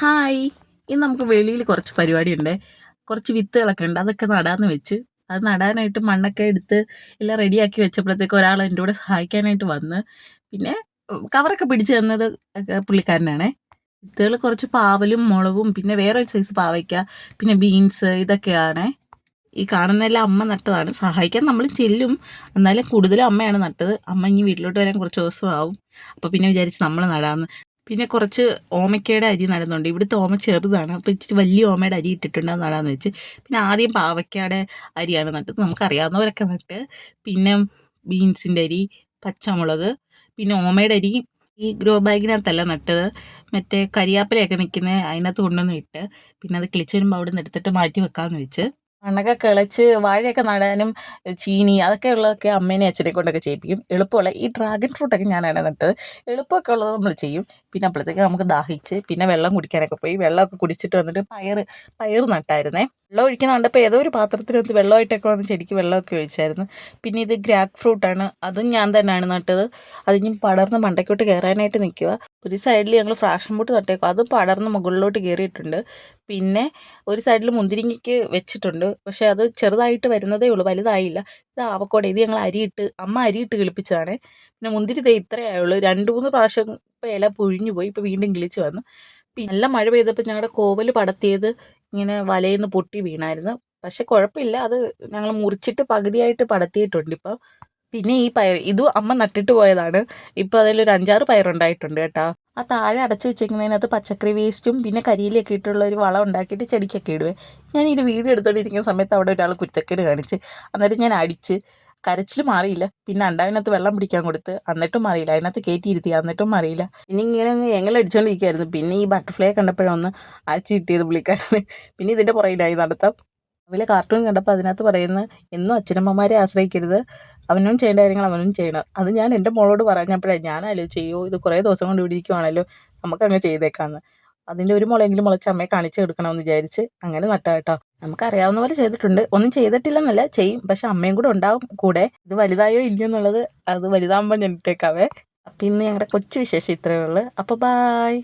Hi. ഇന്ന് നമുക്ക് വെളിയിൽ കുറച്ച് പരിപാടിയുണ്ട്. കുറച്ച് വിത്തുകളൊക്കെ ഉണ്ട്. അതൊക്കെ നടാന്ന് വെച്ച്. അത് നടാനായിട്ട് മണ്ണൊക്കെ എടുത്ത് എല്ലാം റെഡിയാക്കി വെച്ചപ്പോഴത്തേക്ക് ഒരാൾ എന്റെ കൂടെ സഹായിക്കാനായിട്ട് വന്ന് പിന്നെ കവറൊക്കെ പിടിച്ച് തന്നത് പുള്ളിക്കാരനാണേ. വിത്തുകൾ കുറച്ച് പാവലും മുളവും പിന്നെ വേറൊരു സൈസ് പാവയ്ക്ക പിന്നെ ബീൻസ് ഇതൊക്കെയാണ്. ഈ കാണുന്നതെല്ലാം അമ്മ നട്ടതാണ്. സഹായിക്കാൻ നമ്മൾ ചെല്ലും. എന്നാലും കൂടുതലും അമ്മയാണ് നട്ടത്. അമ്മ ഇനി വീട്ടിലോട്ട് വരാൻ കുറച്ച് ദിവസമാവും. അപ്പോൾ പിന്നെ വിചാരിച്ച് നമ്മൾ നടാമെന്ന് പിന്നെ കുറച്ച് ഓമയ്ക്കയുടെ അരി നടന്നുണ്ട്. ഇവിടുത്തെ ഓമ ചെറുതാണ്. അപ്പോൾ ഇച്ചിരി വലിയ ഓമയുടെ അരി ഇട്ടിട്ടുണ്ടെന്ന് നടാന്ന് വെച്ച്. പിന്നെ ആദ്യം പാവയ്ക്കയുടെ അരിയാണ് നട്ടത്. നമുക്കറിയാവുന്നവരൊക്കെ നട്ട്. പിന്നെ ബീൻസിന്റെ അരി പച്ചമുളക് പിന്നെ ഓമയുടെ അരി ഈ ഗ്രോ ബാഗിനകത്തല്ല നട്ടത്. മറ്റേ കരിയാപ്പിലയൊക്കെ നിൽക്കുന്ന അതിനകത്ത് കൊണ്ടുവന്ന് ഇട്ട് പിന്നെ അത് കിളിച്ച് വരുമ്പോൾ അവിടെ നിന്ന് എടുത്തിട്ട് മാറ്റി വെക്കാമെന്ന് വെച്ച്. മണ്ണൊക്കെ കിളച്ച് വാഴയൊക്കെ നടാനും ചീനി അതൊക്കെ ഉള്ളതൊക്കെ അമ്മേനെ അച്ഛനെ കൊണ്ടൊക്കെ ചെയ്യിപ്പിക്കും. എളുപ്പമുള്ള ഈ ഡ്രാഗൺ ഫ്രൂട്ടൊക്കെ ഞാനാണ് നട്ടത്. എളുപ്പമൊക്കെ ഉള്ളത് നമ്മൾ ചെയ്യും. പിന്നെ അപ്പോഴത്തേക്ക് നമുക്ക് ദാഹിച്ച് പിന്നെ വെള്ളം കുടിക്കാനൊക്കെ പോയി. വെള്ളമൊക്കെ കുടിച്ചിട്ട് വന്നിട്ട് പയർ പയർ നട്ടായിരുന്നേ. വെള്ളം ഒഴിക്കുന്ന കണ്ടപ്പോൾ ഏതോ ഒരു പാത്രത്തിനകത്ത് വെള്ളമായിട്ടൊക്കെ വന്ന് ചെടിക്ക് വെള്ളമൊക്കെ ഒഴിച്ചായിരുന്നു. പിന്നെ ഇത് ഗ്രാക്ക് ഫ്രൂട്ടാണ് അതും ഞാൻ തന്നെയാണ് നട്ടത്. അതിനും പടർന്ന് മണ്ടയ്ക്കോട്ട് കയറാനായിട്ട് നിൽക്കുക ഒരു സൈഡിൽ ഞങ്ങൾ ഫ്രാഷൻ ബോട്ട് നട്ടേക്കും അതും പടർന്ന് മുകളിലോട്ട് കയറിയിട്ടുണ്ട് പിന്നെ ഒരു സൈഡിൽ മുന്തിരിങ്ങയ്ക്ക് വെച്ചിട്ടുണ്ട്. പക്ഷേ അത് ചെറുതായിട്ട് വരുന്നതേ ഉള്ളൂ വലുതായില്ല. ഇത് ആവക്കോട ഇത് ഞങ്ങൾ അരിയിട്ട് അമ്മ അരിയിട്ട് കിളിപ്പിച്ചതാണ്. പിന്നെ മുന്തിരി ദേ ഇത്രയേ ആയുള്ളൂ രണ്ട് മൂന്ന് പ്രാവശ്യം ഇപ്പോൾ ഇല പുഴിഞ്ഞു പോയി ഇപ്പോൾ വീണ്ടും കിളിച്ച് വന്നു. പിന്നെ നല്ല മഴ പെയ്തപ്പോൾ ഞങ്ങളുടെ കോവൽ പടത്തിയത് ഇങ്ങനെ വലയിൽ നിന്ന് പൊട്ടി വീണായിരുന്നു. പക്ഷെ കുഴപ്പമില്ല. അത് ഞങ്ങൾ മുറിച്ചിട്ട് പകുതിയായിട്ട് പടത്തിയിട്ടുണ്ട് ഇപ്പോൾ പിന്നെ ഈ പയർ ഇതും അമ്മ നട്ടിട്ട് പോയതാണ്. ഇപ്പോൾ അതിലൊരു അഞ്ചാറ് പയറുണ്ടായിട്ടുണ്ട് കേട്ടോ. ആ താഴെ അടച്ചു വെച്ചേക്കുന്നതിനകത്ത് പച്ചക്കറി വേസ്റ്റും പിന്നെ കരിയിലൊക്കെ ഇട്ടുള്ള ഒരു വളം ഉണ്ടാക്കിയിട്ട് ചെടിക്കൊക്കെ ഇടുവേ. ഞാൻ ഈ വീഡിയോ എടുത്തോണ്ടിരിക്കുന്ന സമയത്ത് അവിടെ ഒരാൾ കുറ്റക്കേട് കാണിച്ച് അന്നേരം ഞാൻ അടിച്ച് കരച്ചിൽ മാറിയില്ല. പിന്നെ അണ്ടാവിനകത്ത് വെള്ളം പിടിക്കാൻ കൊടുത്ത് എന്നിട്ടും മാറിയില്ല. അതിനകത്ത് കയറ്റിയിരുത്തി എന്നിട്ടും മാറിയില്ല. പിന്നെ ഇങ്ങനെ അങ്ങ് എങ്ങലടിച്ചോണ്ടിരിക്കുമായിരുന്നു പിന്നെ ഈ ബട്ടർഫ്ലൈ കണ്ടപ്പോഴൊന്ന് അരച്ചിട്ടിയത് പുള്ളിക്കാരന്. പിന്നെ ഇതിന്റെ പുറകിലായി നടത്താം. അതിലെ കാർട്ടൂൺ കണ്ടപ്പോൾ അതിനകത്ത് പറയുന്നത് എന്നും അച്ഛനമ്മമാരെ ആശ്രയിക്കരുത്. അവനും ചെയ്യേണ്ട കാര്യങ്ങൾ അവനും ചെയ്യണം. അത് ഞാൻ എന്റെ മോളോട് പറഞ്ഞപ്പോഴേ ഞാൻ ആലോചിച്ചു ചെയ്യോ ഇത് കുറേ ദിവസം കൊണ്ട് ഇവിടെ ഇരിക്കുവാണല്ലോ നമുക്കങ്ങ് ചെയ്തേക്കാമെന്ന് അതിന്റെ ഒരു മുളയെങ്കിലും മുളച്ച് അമ്മയെ കാണിച്ചു കൊടുക്കണമെന്ന് വിചാരിച്ച് അങ്ങനെ നട്ടാ കേട്ടോ നമുക്കറിയാവുന്ന പോലെ ചെയ്തിട്ടുണ്ട്. ഒന്നും ചെയ്തിട്ടില്ലെന്നല്ല ചെയ്യും. പക്ഷെ അമ്മയും കൂടെ ഉണ്ടാവും കൂടെ. ഇത് വലുതായോ ഇല്ലയോ എന്നുള്ളത് അത് വലുതാകുമ്പോൾ ഞാൻ ഇട്ടേക്കാവേ. അപ്പം ഇന്ന് ഞങ്ങളുടെ കൊച്ചു വിശേഷം ഇത്രയേ ഉള്ളൂ. അപ്പോൾ ബായ്